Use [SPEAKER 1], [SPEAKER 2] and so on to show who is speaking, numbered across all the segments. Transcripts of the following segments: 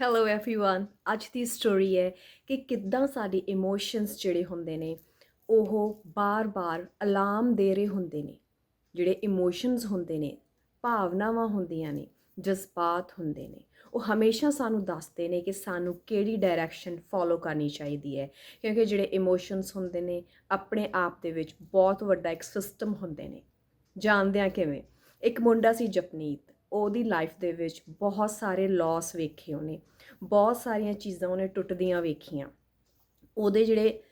[SPEAKER 1] Hello everyone ਅੱਜ ਦੀ story ਹੈ ਕਿ ਕਿੱਦਾਂ ਸਾਡੇ ਇਮੋਸ਼ਨਸ ਜਿਹੜੇ ਹੁੰਦੇ ਨੇ ਉਹ ਬਾਰ-ਬਾਰ ਅਲਾਰਮ ਦੇ ਰਹੇ ਹੁੰਦੇ ਨੇ ਜਿਹੜੇ ਇਮੋਸ਼ਨਸ ਹੁੰਦੇ ਨੇ ਭਾਵਨਾਵਾਂ ਹੁੰਦੀਆਂ ਨੇ ਜਜ਼ਬਾਤ ਹੁੰਦੇ ਨੇ ਉਹ ਹਮੇਸ਼ਾ ਸਾਨੂੰ ਦੱਸਦੇ ਨੇ ਕਿ ਸਾਨੂੰ ਕਿਹੜੀ ਡਾਇਰੈਕਸ਼ਨ ਫੋਲੋ ਕਰਨੀ ਚਾਹੀਦੀ ਹੈ ਕਿਉਂਕਿ ਜਿਹੜੇ ਇਮੋਸ਼ਨਸ ਹੁੰਦੇ ਨੇ ਆਪਣੇ ਆਪ ਦੇ ਵਿੱਚ ਬਹੁਤ ਵੱਡਾ ਇੱਕ ਸਿਸਟਮ ਹੁੰਦੇ ਨੇ ਜਾਣਦੇ ਆ ਕਿਵੇਂ ਇੱਕ ਮੁੰਡਾ ਸੀ ਜਪਨੀਤ ਉਹਦੀ ਲਾਈਫ ਦੇ ਵਿੱਚ ਬਹੁਤ ਸਾਰੇ ਲਾਸ ਵੇਖੇ ਉਹਨੇ, ਬਹੁਤ ਸਾਰੀਆਂ ਚੀਜ਼ਾਂ ਉਹਨੇ ਟੁੱਟਦੀਆਂ ਵੇਖੀਆਂ। ਉਹਦੇ ਜਿਹੜੇ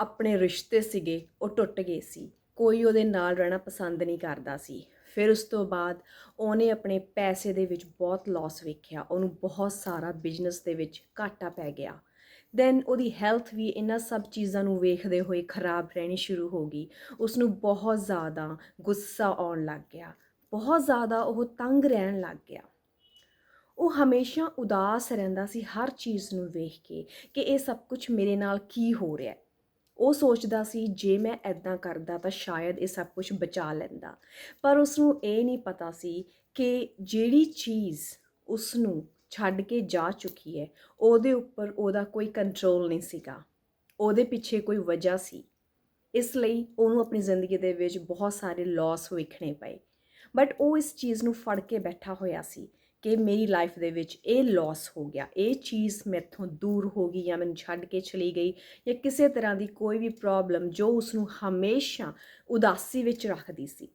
[SPEAKER 1] ਆਪਣੇ ਰਿਸ਼ਤੇ ਸੀਗੇ, ਉਹ ਟੁੱਟ ਗਏ ਸੀ। ਕੋਈ ਉਹਦੇ ਨਾਲ ਰਹਿਣਾ ਪਸੰਦ ਨਹੀਂ ਕਰਦਾ ਸੀ। ਫਿਰ ਉਸ ਤੋਂ ਬਾਅਦ ਉਹਨੇ ਆਪਣੇ ਪੈਸੇ ਦੇ ਵਿੱਚ ਬਹੁਤ ਲਾਸ ਵੇਖਿਆ। ਉਹਨੂੰ ਬਹੁਤ ਸਾਰਾ ਬਿਜ਼ਨਸ ਦੇ ਵਿੱਚ ਘਾਟਾ ਪੈ ਗਿਆ। ਦੈਨ ਉਹਦੀ ਹੈਲਥ ਵੀ ਇਹਨਾਂ ਸਭ ਚੀਜ਼ਾਂ ਨੂੰ ਵੇਖਦੇ ਹੋਏ ਖਰਾਬ ਰਹਿਣੀ ਸ਼ੁਰੂ ਹੋ ਗਈ। ਉਸ ਨੂੰ ਬਹੁਤ ਜ਼ਿਆਦਾ ਗੁੱਸਾ ਆਉਣ ਲੱਗ ਗਿਆ। ਬਹੁਤ ਜ਼ਿਆਦਾ ਉਹ ਤੰਗ ਰਹਿਣ ਲੱਗ ਗਿਆ। ਉਹ ਹਮੇਸ਼ਾ ਉਦਾਸ ਰਹਿੰਦਾ ਸੀ ਹਰ ਚੀਜ਼ ਨੂੰ ਵੇਖ ਕੇ ਕਿ ਇਹ ਸਭ ਕੁਝ ਮੇਰੇ ਨਾਲ ਕੀ ਹੋ ਰਿਹਾ ਹੈ। ਉਹ ਸੋਚਦਾ ਸੀ, ਜੇ ਮੈਂ ਐਦਾਂ ਕਰਦਾ ਤਾਂ ਸ਼ਾਇਦ ਇਹ ਸਭ ਕੁਝ ਬਚਾ ਲੈਂਦਾ। ਪਰ ਉਸ ਨੂੰ ਇਹ ਨਹੀਂ ਪਤਾ ਸੀ ਕਿ ਜਿਹੜੀ ਚੀਜ਼ ਉਸ ਨੂੰ ਛੱਡ ਕੇ ਜਾ ਚੁੱਕੀ ਹੈ, ਉਹਦੇ ਉੱਪਰ ਉਹਦਾ ਕੋਈ ਕੰਟਰੋਲ ਨਹੀਂ ਸੀਗਾ। ਉਹਦੇ ਪਿੱਛੇ ਕੋਈ ਵਜ੍ਹਾ ਸੀ। ਇਸ ਲਈ ਉਹਨੂੰ ਆਪਣੀ ਜ਼ਿੰਦਗੀ ਦੇ ਵਿੱਚ ਬਹੁਤ ਸਾਰੇ ਲਾਸ ਵੇਖਣੇ ਪਏ। ਬਟ ਉਹ ਇਸ ਚੀਜ਼ ਨੂੰ ਫੜ ਕੇ ਬੈਠਾ ਹੋਇਆ ਸੀ ਕਿ ਮੇਰੀ ਲਾਈਫ ਦੇ ਵਿੱਚ ਇਹ ਲਾਸ ਹੋ ਗਿਆ। ਇਹ ਚੀਜ਼ ਮੈਥੋਂ ਦੂਰ ਹੋ ਗਈ ਜਾਂ ਮੈਨੂੰ ਛੱਡ ਕੇ ਚਲੀ ਗਈ ਜਾਂ ਕਿਸੇ ਤਰ੍ਹਾਂ ਦੀ ਕੋਈ ਵੀ ਪ੍ਰੋਬਲਮ ਜੋ ਉਸ ਨੂੰ ਹਮੇਸ਼ਾ ਉਦਾਸੀ ਵਿੱਚ ਰੱਖਦੀ ਸੀ।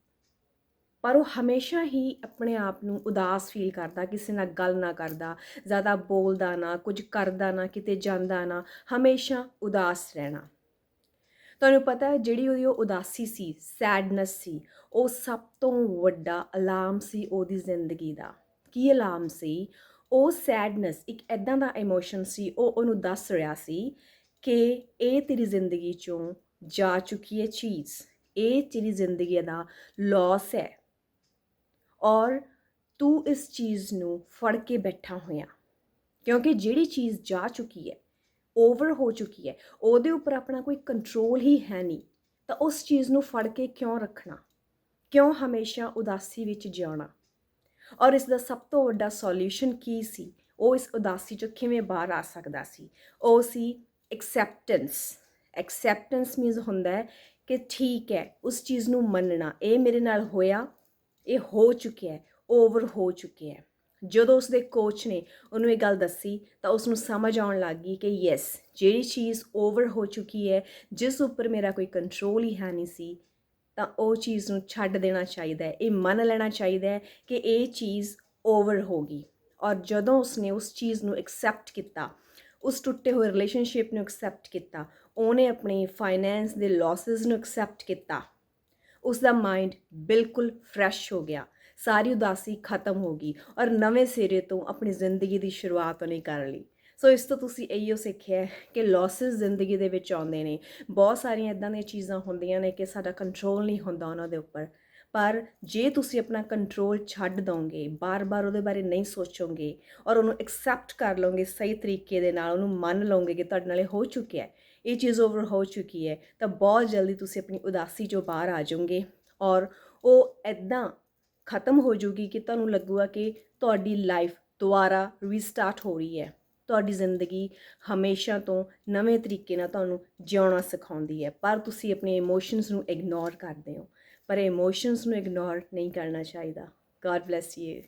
[SPEAKER 1] ਪਰ ਉਹ ਹਮੇਸ਼ਾ ਹੀ ਆਪਣੇ ਆਪ ਨੂੰ ਉਦਾਸ ਫੀਲ ਕਰਦਾ, ਕਿਸੇ ਨਾਲ ਗੱਲ ਨਾ ਕਰਦਾ, ਜ਼ਿਆਦਾ ਬੋਲਦਾ ਨਾ, ਕੁਝ ਕਰਦਾ ਨਾ, ਕਿਤੇ ਜਾਂਦਾ ਨਾ, ਹਮੇਸ਼ਾ ਉਦਾਸ ਰਹਿਣਾ। ਤੁਹਾਨੂੰ ਪਤਾ ਹੈ ਜਿਹੜੀ ਉਹਦੀ ਉਹ ਉਦਾਸੀ ਸੀ ਸੈਡਨੈਸ ਸੀ, ਉਹ ਸਭ ਤੋਂ ਵੱਡਾ ਅਲਾਰਮ ਸੀ ਉਹਦੀ ਜ਼ਿੰਦਗੀ ਦਾ। ਕੀ ਅਲਾਰਮ ਸੀ? ਉਹ ਸੈਡਨੈਸ ਇੱਕ ਐਦਾਂ ਦਾ ਇਮੋਸ਼ਨ ਸੀ, ਉਹ ਉਹਨੂੰ ਦੱਸ ਰਿਹਾ ਸੀ ਕਿ ਇਹ ਤੇਰੀ ਜ਼ਿੰਦਗੀ ਚੋਂ ਜਾ ਚੁੱਕੀ ਹੈ ਚੀਜ਼, ਇਹ ਤੇਰੀ ਜ਼ਿੰਦਗੀ ਦਾ ਲਾਸ ਹੈ। ਔਰ ਤੂੰ ਇਸ ਚੀਜ਼ ਨੂੰ ਫੜ ਕੇ ਬੈਠਾ ਹੋਇਆ, ਕਿਉਂਕਿ ਜਿਹੜੀ ਚੀਜ਼ ਜਾ ਚੁੱਕੀ ਹੈ ਓਵਰ ਹੋ ਚੁੱਕੀ ਹੈ। ਉਹਦੇ ਉੱਪਰ ਆਪਣਾ ਕੋਈ ਕੰਟਰੋਲ ਹੀ ਹੈ ਨਹੀਂ। ਤਾਂ ਉਸ ਚੀਜ਼ ਨੂੰ ਫੜ ਕੇ ਕਿਉਂ ਰੱਖਣਾ? ਕਿਉਂ ਹਮੇਸ਼ਾ ਉਦਾਸੀ ਵਿੱਚ ਜਿਉਣਾ? ਔਰ ਇਸ ਦਾ ਸਭ ਤੋਂ ਵੱਡਾ ਸੋਲੂਸ਼ਨ ਕੀ ਸੀ? ਉਹ ਇਸ ਉਦਾਸੀ ਚੋਂ ਕਿਵੇਂ ਬਾਹਰ ਆ ਸਕਦਾ ਸੀ? ਉਹ ਸੀ ਐਕਸੈਪਟੈਂਸ ਐਕਸੈਪਟੈਂਸ ਮੀਨਸ ਹੁੰਦਾ ਹੈ ਕਿ ਠੀਕ ਹੈ, ਉਸ ਚੀਜ਼ ਨੂੰ ਮੰਨਣਾ। ਇਹ ਮੇਰੇ ਨਾਲ ਹੋਇਆ, ਇਹ ਹੋ ਚੁੱਕਿਆ ਹੈ ਓਵਰ ਹੋ ਚੁੱਕਿਆ ਹੈ। ਜਦੋਂ ਉਸਦੇ ਕੋਚ ਨੇ ਉਹਨੂੰ ਇਹ ਗੱਲ ਦੱਸੀ ਤਾਂ ਉਸ ਨੂੰ ਸਮਝ ਆਉਣ ਲੱਗ ਗਈ ਕਿ ਯੈਸ ਜਿਹੜੀ ਚੀਜ਼ ਓਵਰ ਹੋ ਚੁੱਕੀ ਹੈ, ਜਿਸ ਉੱਪਰ ਮੇਰਾ ਕੋਈ ਕੰਟਰੋਲ ਹੀ ਹੈ ਨਹੀਂ ਸੀ, ਤਾਂ ਉਹ ਚੀਜ਼ ਨੂੰ ਛੱਡ ਦੇਣਾ ਚਾਹੀਦਾ ਹੈ। ਇਹ ਮੰਨ ਲੈਣਾ ਚਾਹੀਦਾ ਹੈ ਕਿ ਇਹ ਚੀਜ਼ ਓਵਰ ਹੋ ਗਈ। ਔਰ ਜਦੋਂ ਉਸਨੇ ਉਸ ਚੀਜ਼ ਨੂੰ ਐਕਸੈਪਟ ਕੀਤਾ, ਉਸ ਟੁੱਟੇ ਹੋਏ ਰਿਲੇਸ਼ਨਸ਼ਿਪ ਨੂੰ ਐਕਸੈਪਟ ਕੀਤਾ, ਉਹਨੇ ਆਪਣੇ ਫਾਈਨੈਂਸ ਦੇ ਲਾਸਸ ਨੂੰ ਐਕਸੈਪਟ ਕੀਤਾ ਉਸ ਦਾ ਮਾਈਂਡ ਬਿਲਕੁਲ ਫਰੈਸ਼ ਹੋ ਗਿਆ। ਸਾਰੀ ਉਦਾਸੀ ਖਤਮ ਹੋ ਗਈ ਔਰ ਨਵੇਂ ਸਿਰੇ ਤੋਂ ਆਪਣੀ ਜ਼ਿੰਦਗੀ ਦੀ ਸ਼ੁਰੂਆਤ ਉਹਨੇ ਕਰ ਲਈ। ਸੋ ਇਸ ਤੋਂ ਤੁਸੀਂ ਇਹੋ ਸਿੱਖਿਆ ਕਿ ਲਾਸਸ ਜ਼ਿੰਦਗੀ ਦੇ ਵਿੱਚ ਆਉਂਦੇ ਨੇ। ਬਹੁਤ ਸਾਰੀਆਂ ਇਦਾਂ ਦੀਆਂ ਚੀਜ਼ਾਂ ਹੁੰਦੀਆਂ ਨੇ ਕਿ ਸਾਡਾ ਕੰਟਰੋਲ ਨਹੀਂ ਹੁੰਦਾ ਉਹਨਾਂ ਦੇ ਉੱਪਰ। ਪਰ ਜੇ ਤੁਸੀਂ ਆਪਣਾ ਕੰਟਰੋਲ ਛੱਡ ਦੋਗੇ, ਬਾਰ-ਬਾਰ ਉਹਦੇ ਬਾਰੇ ਨਹੀਂ ਸੋਚੋਗੇ ਔਰ ਉਹਨੂੰ ਐਕਸੈਪਟ ਕਰ ਲਓਗੇ ਸਹੀ ਤਰੀਕੇ ਦੇ ਨਾਲ, ਉਹਨੂੰ ਮੰਨ ਲਓਗੇ ਕਿ ਤੁਹਾਡੇ ਨਾਲ ਇਹ ਹੋ ਚੁੱਕਿਆ ਹੈ, ਇਹ ਚੀਜ਼ ਓਵਰ ਹੋ ਚੁੱਕੀ ਹੈ, ਤਾਂ ਬਹੁਤ ਜਲਦੀ ਤੁਸੀਂ ਆਪਣੀ ਉਦਾਸੀ ਚੋਂ ਬਾਹਰ ਆ ਜਾਓਗੇ ਔਰ ਉਹ ਐਦਾਂ ਖਤਮ ਹੋ ਜੂਗੀ ਕਿ ਤੁਹਾਨੂੰ ਲੱਗੂਗਾ ਕਿ ਤੁਹਾਡੀ ਲਾਈਫ ਦੁਬਾਰਾ ਰੀਸਟਾਰਟ ਹੋ ਰਹੀ ਹੈ। ਤੁਹਾਡੀ ਜ਼ਿੰਦਗੀ ਹਮੇਸ਼ਾ ਤੋਂ ਨਵੇਂ ਤਰੀਕੇ ਨਾਲ ਤੁਹਾਨੂੰ ਜਿਉਣਾ ਸਿਖਾਉਂਦੀ ਹੈ। ਪਰ ਤੁਸੀਂ ਆਪਣੇ ਇਮੋਸ਼ਨਸ ਨੂੰ ਇਗਨੋਰ ਕਰਦੇ ਹੋ। ਪਰ ਇਮੋਸ਼ਨਸ ਨੂੰ ਇਗਨੋਰ ਨਹੀਂ ਕਰਨਾ ਚਾਹੀਦਾ। God bless you